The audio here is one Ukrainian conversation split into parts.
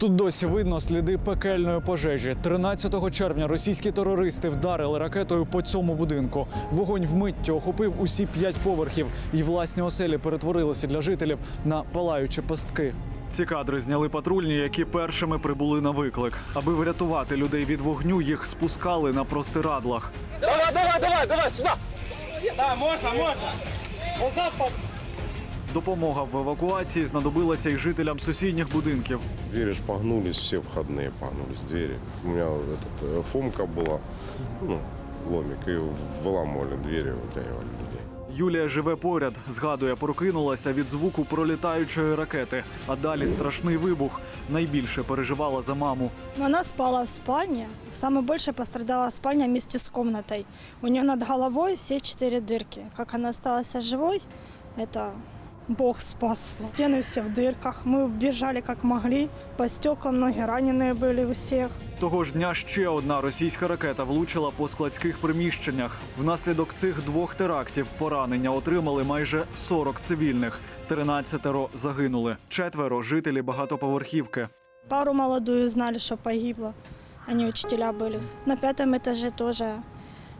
Тут досі видно сліди пекельної пожежі. 13 червня російські терористи вдарили ракетою по цьому будинку. Вогонь вмиттю охопив усі п'ять поверхів, і власні оселі перетворилися для жителів на палаючі пастки. Ці кадри зняли патрульні, які першими прибули на виклик. Аби врятувати людей від вогню, їх спускали на простирадлах. Да, можно, можно. Допомога в евакуації знадобилася й жителям сусідніх будинків. Двери ж погнулись, все входные погнулись, двери. У меня вот этот, э, фомка была, ну, ломик, и выламывали двери, вытягивали людей. Юлія живе поряд, згадує, прокинулася від звуку пролітаючої ракети. А далі страшний вибух. Найбільше переживала за маму. Но она спала в спальне. Самое больше пострадала спальня вместе с комнатой. У нее над головой все четыре дырки. Как она осталась живой, это Бог спас. Стены все в дырках. Мы бежали как могли. По стеклам ноги раненые были у всех. Того ж дня ще одна російська ракета влучила по складських приміщеннях. Внаслідок цих двох терактів поранення отримали майже 40 цивільних. 13 загинули. Четверо жителі багатоповерхівки. Пару молодую знали, что погибла. Они учителя были. На пятом этаже тоже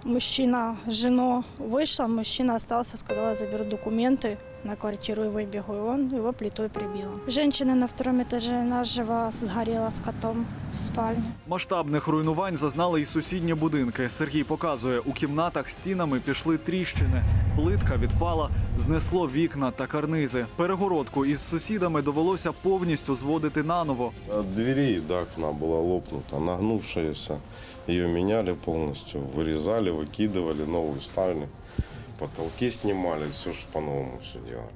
мужчина, жену вышла, мужчина остался, сказала, я заберу документы на квартиру и выбегу. И он его плитой прибил. Женщина на втором этаже наживо сгорела с котом в спальне. Масштабних руйнувань зазнали й сусідні будинки. Сергій показує, у кімнатах стінами пішли тріщини. Плитка відпала, знесло вікна та карнизи. Перегородку із сусідами довелося повністю зводити наново. От двери до окна была лопнута, нагнувшаяся. Ее меняли полностью, вырезали, выкидывали, новую ставили. Потолки снимали, все же по-новому все делали.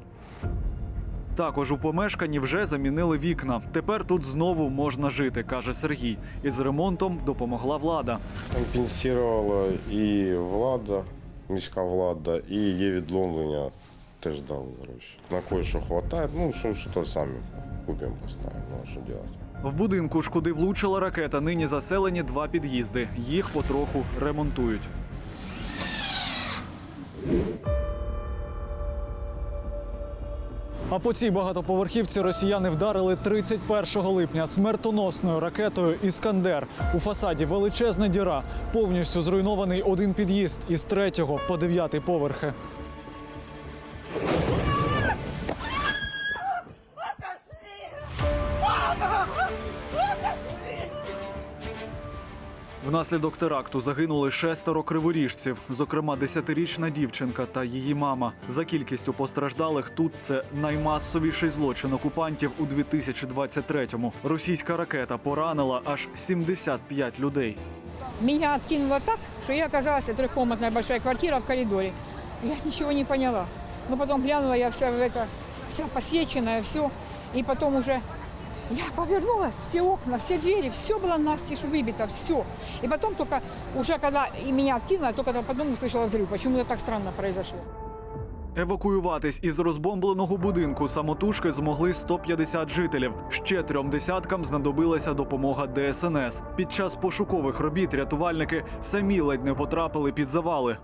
Також у помешканні вже замінили вікна. Тепер тут знову можна жити, каже Сергій. Із ремонтом допомогла влада. Компенсировала і влада, міська влада, і є відломлення теж дали гроші. На кое-що хватає, ну що, що самі купимо, поставимо, ну що робити. В будинку ж, куди влучила ракета, нині заселені два під'їзди. Їх потроху ремонтують. А по цій багатоповерхівці росіяни вдарили 31 липня смертоносною ракетою Іскандер. У фасаді величезна діра. Повністю зруйнований один під'їзд із третього по дев'ятий поверхи. Внаслідок теракту загинули шестеро криворіжців, зокрема десятирічна дівчинка та її мама. За кількістю постраждалих тут це наймасовіший злочин окупантів у 2023-му. Російська ракета поранила аж 75 людей. Меня откинуло так, что я оказалась трехкомнатная большая квартира в коридоре. Я ничего не поняла. Но потом глянула, я вся в это, вся посеченная, все. И потом уже я повернулась, все окна, все двери, все было настежь выбито, все. И потом только, уже когда и меня откинуло, я только потом услышала взрыв. Почему-то так странно произошло. Евакуюватись із розбомбленого будинку самотужки змогли 150 жителів. Ще трьом десяткам знадобилася допомога ДСНС. Під час пошукових робіт рятувальники самі ледь не потрапили під завали.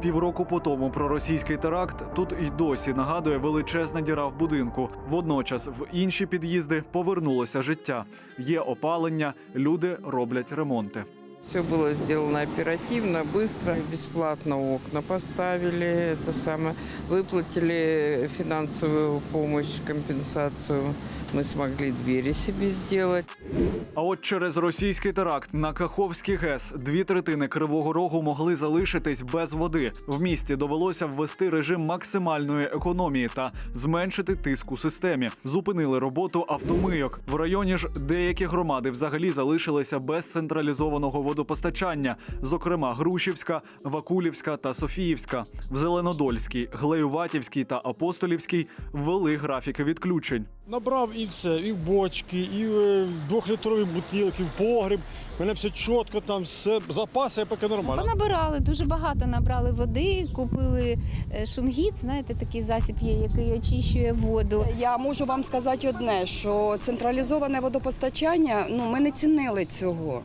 Півроку по тому про російський теракт тут й досі нагадує величезна діра в будинку. Водночас в інші під'їзди повернулося життя. Є опалення, люди роблять ремонти. Все было сделано оперативно, быстро, бесплатно окна поставили, это самое, выплатили финансовую помощь, компенсацию. Мы смогли двери себе сделать. А от через російський теракт на Каховський ГЕС дві третини Кривого Рогу могли залишитись без води. В місті довелося ввести режим максимальної економії та зменшити тиск у системі. Зупинили роботу автомийок. В районі ж деякі громади взагалі залишилися без централізованого водопостачання, зокрема Грушівська, Вакулівська та Софіївська. В Зеленодольській, Глеюватівській та Апостолівській ввели графіки відключень. Набрав і все, і в бочки, і в е, двохлітрові бутилки, в погріб. У мене все чітко, там все, запаси поки нормально. Понабирали, дуже багато набрали води, купили е, шунгіт, знаєте, такий засіб є, який очищує воду. Я можу вам сказати одне, що централізоване водопостачання, ну ми не цінили цього.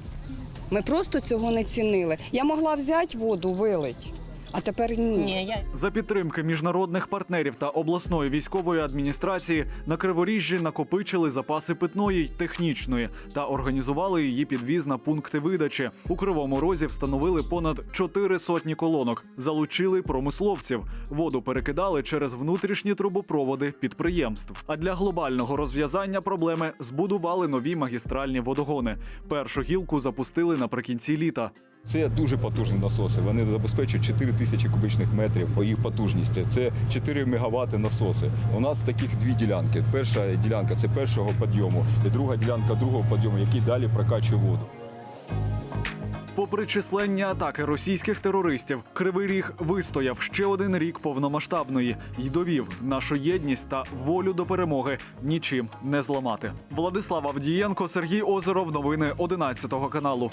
Ми просто цього не цінили. Я могла взяти воду, вилить. А тепер ні. Ні, я За підтримки міжнародних партнерів та обласної військової адміністрації на Криворіжжі накопичили запаси питної й технічної та організували її підвіз на пункти видачі. У кривому розі встановили понад чотири сотні колонок, залучили промисловців. Воду перекидали через внутрішні трубопроводи підприємств. А для глобального розв'язання проблеми збудували нові магістральні водогони. Першу гілку запустили наприкінці літа. Це дуже потужні насоси. Вони забезпечують 4 тисячі кубічних метрів по їх потужності. Це 4 мегаватти насоси. У нас таких дві ділянки. Перша ділянка це першого підйому, і друга ділянка другого підйому, який далі прокачує воду. Попри численні атаки російських терористів, Кривий Ріг вистояв ще один рік повномасштабної й довів нашу єдність та волю до перемоги нічим не зламати. Владислав Авдієнко, Сергій Озеров. Новини 11 каналу.